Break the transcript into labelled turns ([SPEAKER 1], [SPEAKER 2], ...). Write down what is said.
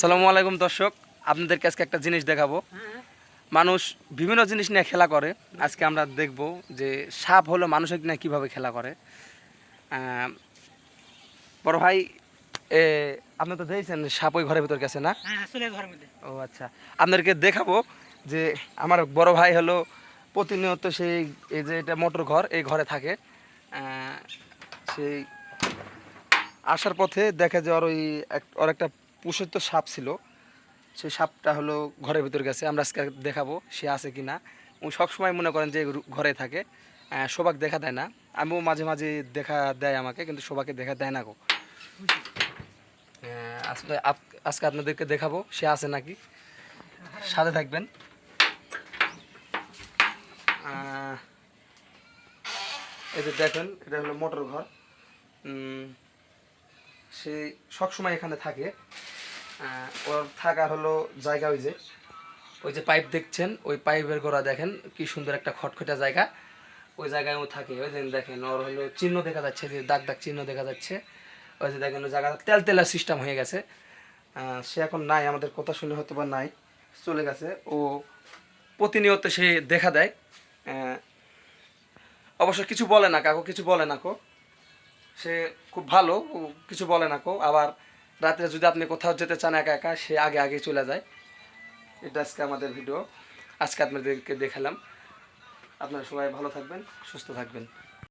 [SPEAKER 1] সালামু আলাইকুম দর্শক আপনাদেরকে আজকে একটা জিনিস দেখাবো। মানুষ বিভিন্ন জিনিস নিয়ে খেলা করে। আজকে আমরা দেখব যে সাপ হলো মানুষের নিয়ে কীভাবে খেলা করে। বড় ভাই আপনি তো দেখছেন সাপ ওই ঘরের ভিতর গেছে না?
[SPEAKER 2] হ্যাঁ
[SPEAKER 1] ও আচ্ছা আপনাদেরকে দেখাবো যে আমার বড় ভাই হলো প্রতিনিয়ত সেই এই যে এটা মোটর ঘর এই ঘরে থাকে। আহ, সেই আসার পথে দেখা যায় ওর ওই ওর একটা পুষিত সাপ ছিল। সেই সাপটা হলো ঘরের ভিতর গেছে, আমরা আজকে দেখাবো সে আছে কি না ও সবসময় মনে করেন যে ঘরে থাকে। শোভাক দেখা দেয় না। আমিও মাঝে মাঝে দেখা দেয় আমাকে, কিন্তু শোভাকে দেখা দেয় না গো। আজকে আপ- আজকে আপনাদেরকে দেখাবো, সে আছে নাকি। সাথে থাকবেন। এই যে দেখেন, এটা হলো মোটর ঘর। সে সবসময় এখানে থাকে। ওর থাকা হলো জায়গা ওই যে ওই যে পাইপ দেখছেন, ওই পাইপের গোড়া দেখেন, কি সুন্দর একটা খটখটা জায়গা। ওই জায়গায় ও থাকে, ওই যে দেখেন, ওর হলো চিহ্ন দেখা যাচ্ছে, যে দাগ দাগ চিহ্ন দেখা যাচ্ছে। ওই যে দেখেন, ওই জায়গাটা তেল তেলা সিস্টেম হয়ে গেছে। সে এখন নাই, আমাদের কথা শুনে হয়তো বা নাই, চলে গেছে। ও প্রতিনিয়ত সে দেখা দেয়। অবশ্য কিছু বলে না, কাকু, কিছু বলে না কো। সে খুব ভালো কিছু বলে না কো। আবার রাত্রে যদি আপনি কোথাও যেতে চান একা একা, সে আগে আগে চলে যায়। এটা আজকে আমাদের ভিডিও আজকে আপনাদেরকে দেখালাম। আপনারা সবাই ভালো থাকবেন, সুস্থ থাকবেন।